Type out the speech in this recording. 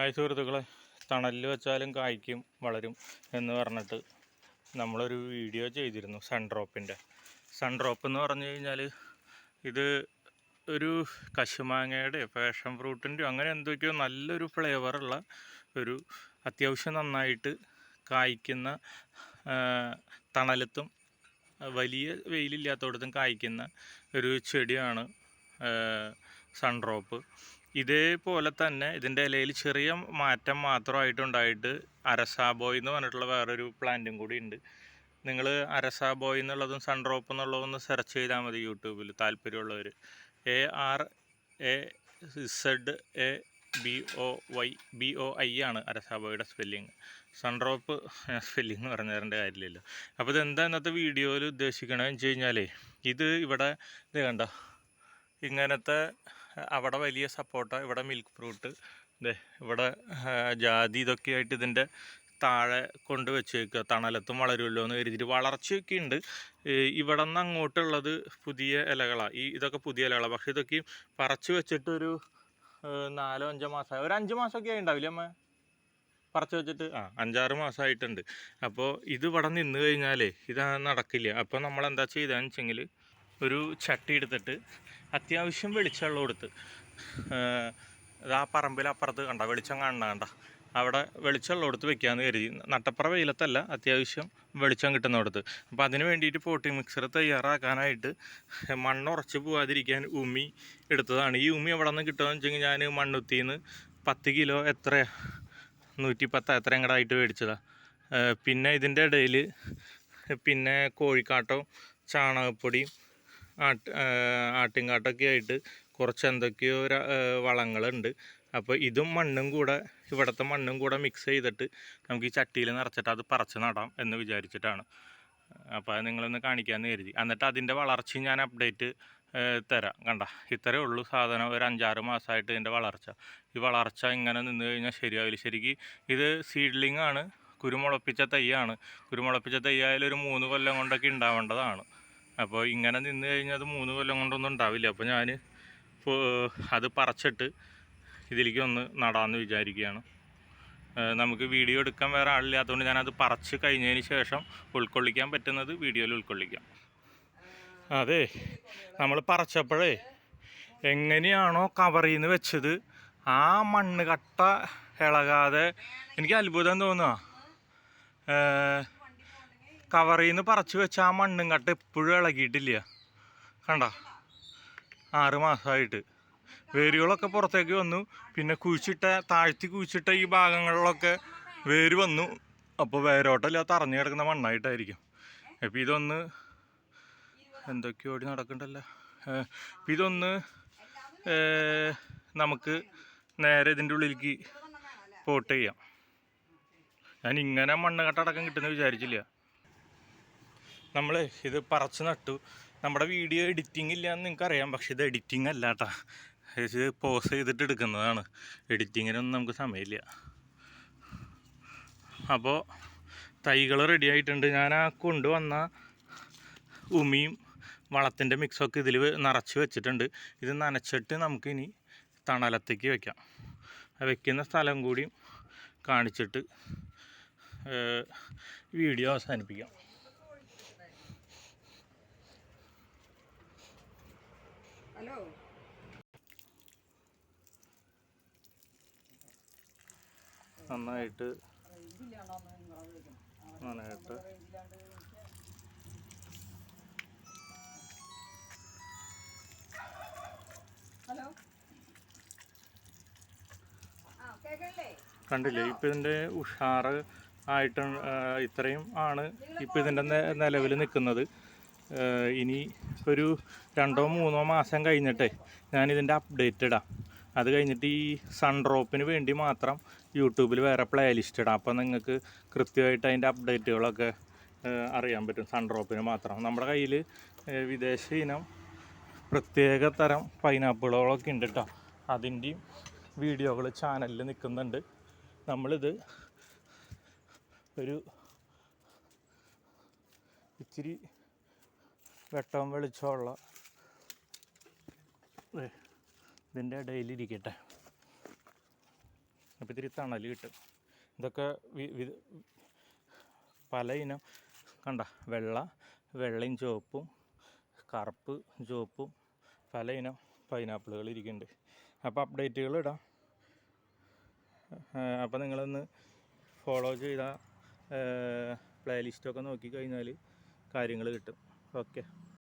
Hi സുഹൃത്തുക്കളെ. തണലിൽ വെച്ചാലും കായ്ക്കും വളരും എന്ന് പറഞ്ഞിട്ട് നമ്മളൊരു വീഡിയോ ചെയ്തിരുന്നു സൺഡ്രോപ്പിന്റെ. സൺഡ്രോപ്പ് എന്ന് പറഞ്ഞു കഴിഞ്ഞാൽ ഇത് ഒരു കശുമാങ്ങയുടെ പാഷൻ ഫ്രൂട്ടിന്റെയോ അങ്ങനെ എന്തൊക്കെയോ നല്ലൊരു ഫ്ലേവറുള്ള ഒരു അത്യാവശ്യം നന്നായിട്ട് കായ്ക്കുന്ന തണലത്തും വലിയ വെയിലില്ലാത്തടത്തും കായ്ക്കുന്ന ഒരു ചെടിയാണ് സൺഡ്രോപ്പ്. ഇതേപോലെ തന്നെ ഇതിന്റെ ഇലയിൽ ചെറിയ മാറ്റം മാത്രമായിട്ടുണ്ടായിട്ട് അരസാബോയ് എന്ന് പറഞ്ഞിട്ടുള്ള വേറൊരു പ്ലാന്റും കൂടി ഉണ്ട്. നിങ്ങൾ അരസാബോയ് എന്നുള്ളതും സൺഡ്രോപ്പ് എന്നുള്ളതും ഒന്ന് സെർച്ച് ചെയ്താൽ മതി യൂട്യൂബിൽ താല്പര്യമുള്ളവർ. A R A Z A B O Y B O I ആണ് അരസാബോയുടെ സ്പെല്ലിങ് സൺഡ്രോപ്പ് സ്പെല്ലിങ് എന്ന് പറഞ്ഞു തരേണ്ട കാര്യമില്ലല്ലോ. അപ്പോൾ ഇതെന്താ ഇന്നത്തെ വീഡിയോയിൽ ഉദ്ദേശിക്കണമെന്ന് വെച്ച് കഴിഞ്ഞാലേ ഇത് ഇവിടെ ഇത് കണ്ട? ഇങ്ങനത്തെ അവിടെ വലിയ സപ്പോർട്ട ഇവിടെ മിൽക്ക് ഫ്രൂട്ട് ദേ ഇവിടെ ജാതി ഇതൊക്കെ ആയിട്ട് ഇതിന്റെ താഴെ കൊണ്ട് വെച്ചേക്കുക തണലത്തും വളരുമല്ലോ എന്ന് കരുതിയിട്ട് വളർച്ചയൊക്കെ ഉണ്ട്. ഇവിടെ നിന്ന് അങ്ങോട്ടുള്ളത് പുതിയ ഇലകളാണ് ഈ ഇതൊക്കെ പുതിയ ഇലകളാണ് പക്ഷേ ഇതൊക്കെ പറിച്ച് വെച്ചിട്ടൊരു നാലോ അഞ്ചോ മാസമായി ഒരു അഞ്ച് മാസമൊക്കെ ആയിണ്ടാവില്ലേ അമ്മ? പറിച്ച് വെച്ചിട്ട്? ആ അഞ്ചാറ് മാസമായിട്ടുണ്ട്. അപ്പോൾ ഇത് ഇവിടെ നിന്ന് കഴിഞ്ഞാലേ ഇത് നടക്കില്ല? അപ്പോൾ നമ്മൾ എന്താ ചെയ്തതെന്ന് വെച്ചെങ്കിൽ ഒരു ചട്ടി എടുത്തിട്ട് അത്യാവശ്യം വെളിച്ചമുള്ള കൊടുത്ത് അത് ആ പറമ്പിൽ അപ്പുറത്ത് കണ്ട? വെളിച്ചം കാണണ കണ്ട? അവിടെ വെളിച്ചമുള്ള കൊടുത്ത് വെക്കാമെന്ന് കരുതി. നട്ടപ്പുറ വെയിലത്തല്ല അത്യാവശ്യം വെളിച്ചം കിട്ടുന്നിടത്ത്. അപ്പോൾ അതിന് വേണ്ടിയിട്ട് പോട്ടി മിക്സർ തയ്യാറാക്കാനായിട്ട് മണ്ണ് മണ്ണുറച്ച് പോകാതിരിക്കാൻ ഉമി എടുത്തതാണ്. ഈ ഉമി എവിടെ നിന്ന് കിട്ടുകയെന്ന് വെച്ചെങ്കിൽ ഞാൻ മണ്ണുത്തിന്ന് പത്ത് കിലോ എത്ര നൂറ്റി പത്ത് എത്ര ആയിട്ട് മേടിച്ചതാണ് പിന്നെ ഇതിന്റെ ഇടയിൽ പിന്നെ കോഴിക്കാട്ടവും ചാണകപ്പൊടിയും ആട്ട് ആട്ടിൻകാട്ടൊക്കെ ആയിട്ട് കുറച്ച് എന്തൊക്കെയോ വളങ്ങളുണ്ട്. അപ്പോൾ ഇതും മണ്ണും കൂടെ ഇവിടുത്തെ മണ്ണും കൂടെ മിക്സ് ചെയ്തിട്ട് നമുക്ക് ഈ ചട്ടിയിൽ നിറച്ചിട്ട് അത് പറിച്ച് നടാം എന്ന് വിചാരിച്ചിട്ടാണ്. അപ്പോൾ അത് നിങ്ങളൊന്ന് കാണിക്കാമെന്ന് കരുതി. എന്നിട്ട് അതിന്റെ വളർച്ചയും ഞാൻ അപ്ഡേറ്റ് തരാം. കണ്ട ഇത്രയേ ഉള്ളൂ സാധനം. ഒരു അഞ്ചാറ് മാസമായിട്ട് ഇതിന്റെ വളർച്ച. ഈ വളർച്ച ഇങ്ങനെ നിന്ന് കഴിഞ്ഞാൽ ശരിയാവില്ല. ശരിക്കും ഇത് സീഡ്ലിംഗ് ആണ്. കുരുമുളപ്പിച്ച തൈയാണ് കുരുമുളപ്പിച്ച തൈയായാലും ഒരു മൂന്ന് കൊല്ലം കൊണ്ടൊക്കെ ഉണ്ടാവേണ്ടതാണ് അപ്പോൾ ഇങ്ങനെ നിന്ന് കഴിഞ്ഞാൽ അത് മൂന്ന് കൊല്ലം കൊണ്ടൊന്നും ഉണ്ടാവില്ല. അപ്പോൾ ഞാൻ അത് പറിച്ചിട്ട് ഇതിലേക്ക് ഒന്ന് നടാമെന്ന് വിചാരിക്കുകയാണ്. നമുക്ക് വീഡിയോ എടുക്കാൻ വേറെ ആളില്ലാത്തതുകൊണ്ട് ഞാനത് പറിച്ച് കഴിഞ്ഞതിന് ശേഷം ഉൾക്കൊള്ളിക്കാൻ പറ്റുന്നത് വീഡിയോയിൽ ഉൾക്കൊള്ളിക്കാം. അതെ നമ്മൾ പറിച്ചപ്പോഴേ എങ്ങനെയാണോ കവറിൽ നിന്ന് വെച്ചത് ആ മണ്ണ് കട്ട ഇളകാതെ എനിക്ക് അത്ഭുതം തോന്നുക കവറിൽ നിന്ന് പറിച്ചു വെച്ച ആ മണ്ണും കട്ട എപ്പോഴും ഇളകിയിട്ടില്ല. കണ്ട? ആറ് മാസമായിട്ട് വേരുകളൊക്കെ പുറത്തേക്ക് വന്നു. പിന്നെ കുഴിച്ചിട്ട താഴ്ത്തി കുഴിച്ചിട്ട ഈ ഭാഗങ്ങളിലൊക്കെ വേര് വന്നു. അപ്പോൾ വേരോട്ടല്ല തറഞ്ഞു കിടക്കുന്ന മണ്ണായിട്ടായിരിക്കും. അപ്പോൾ ഇതൊന്ന് എന്തൊക്കെയോ ഓടി അപ്പോൾ ഇതൊന്ന് നമുക്ക് നേരെ ഇതിന്റെ ഉള്ളിലേക്ക് പോട്ട് ചെയ്യാം. ഞാൻ ഇങ്ങനെ മണ്ണ് കട്ടടക്കം കിട്ടുമെന്ന് വിചാരിച്ചില്ല. നമ്മൾ ഇത് പറച്ച് നട്ടു. നമ്മുടെ വീഡിയോ എഡിറ്റിംഗ് ഇല്ല എന്ന് നിങ്ങൾക്ക് അറിയാം പക്ഷെ ഇത് എഡിറ്റിംഗ് അല്ല കേട്ടോ ഇത് പോസ് ചെയ്തിട്ട് എടുക്കുന്നതാണ്. എഡിറ്റിങ്ങിനൊന്നും നമുക്ക് സമയമില്ല. അപ്പോൾ തൈകൾ റെഡി ആയിട്ടുണ്ട്. ഞാൻ ആ കൊണ്ടുവന്ന ഉമിയും വളത്തിന്റെ മിക്സൊക്കെ ഇതിൽ നിറച്ച് വെച്ചിട്ടുണ്ട്. ഇത് നനച്ചിട്ട് നമുക്കിനി തണലത്തേക്ക് വെക്കാം. ആ വെക്കുന്ന സ്ഥലം കൂടിയും കാണിച്ചിട്ട് വീഡിയോ അവസാനിപ്പിക്കാം. ഹലോ. നന്നായിട്ട് നന്നായിട്ട്. ഹലോ. കണ്ടില്ലേ? ഇപ്പം ഇതിന്റെ ഉഷാറ് ആയിട്ട് ഇത്രയും ആണ് ഇപ്പം ഇതിന്റെ നിലവിൽ നിൽക്കുന്നത് ഇനി ഒരു രണ്ടോ മൂന്നോ മാസം കഴിഞ്ഞിട്ടേ ഞാനിതിന്റെ അപ്ഡേറ്റ് ഇടാം. അത് കഴിഞ്ഞിട്ട് ഈ സൺ ഡ്രോപ്പിന് വേണ്ടി മാത്രം യൂട്യൂബിൽ വേറെ പ്ലേ ലിസ്റ്റ് ഇടാം. അപ്പോൾ നിങ്ങൾക്ക് കൃത്യമായിട്ട് അതിന്റെ അപ്ഡേറ്റുകളൊക്കെ അറിയാൻ പറ്റും സൺ ഡ്രോപ്പിന് മാത്രം. നമ്മുടെ കയ്യിൽ വിദേശ ഇനം പ്രത്യേക തരം പൈനാപ്പിളുകളൊക്കെ ഉണ്ട് കേട്ടോ അതിന്റെയും വീഡിയോകൾ ചാനലിൽ നിൽക്കുന്നുണ്ട് നമ്മളിത് ഒരു ഇച്ചിരി വെട്ടവും വെളിച്ചമുള്ള ഇതിന്റെ ഇടയിൽ ഇരിക്കട്ടെ അപ്പോൾ ഇത്തിരി തണൽ കിട്ടും. ഇതൊക്കെ പല ഇനം കണ്ട വെള്ള വെള്ളയും ചുവപ്പും കറുപ്പ് ചുവപ്പും പല ഇനം പൈനാപ്പിളുകൾ ഇരിക്കുന്നുണ്ട്. അപ്പോൾ അപ്ഡേറ്റുകൾ ഇടാം. അപ്പോൾ നിങ്ങളൊന്ന് ഫോളോ ചെയ്ത പ്ലേലിസ്റ്റൊക്കെ നോക്കി കഴിഞ്ഞാൽ കാര്യങ്ങൾ കിട്ടും. okay.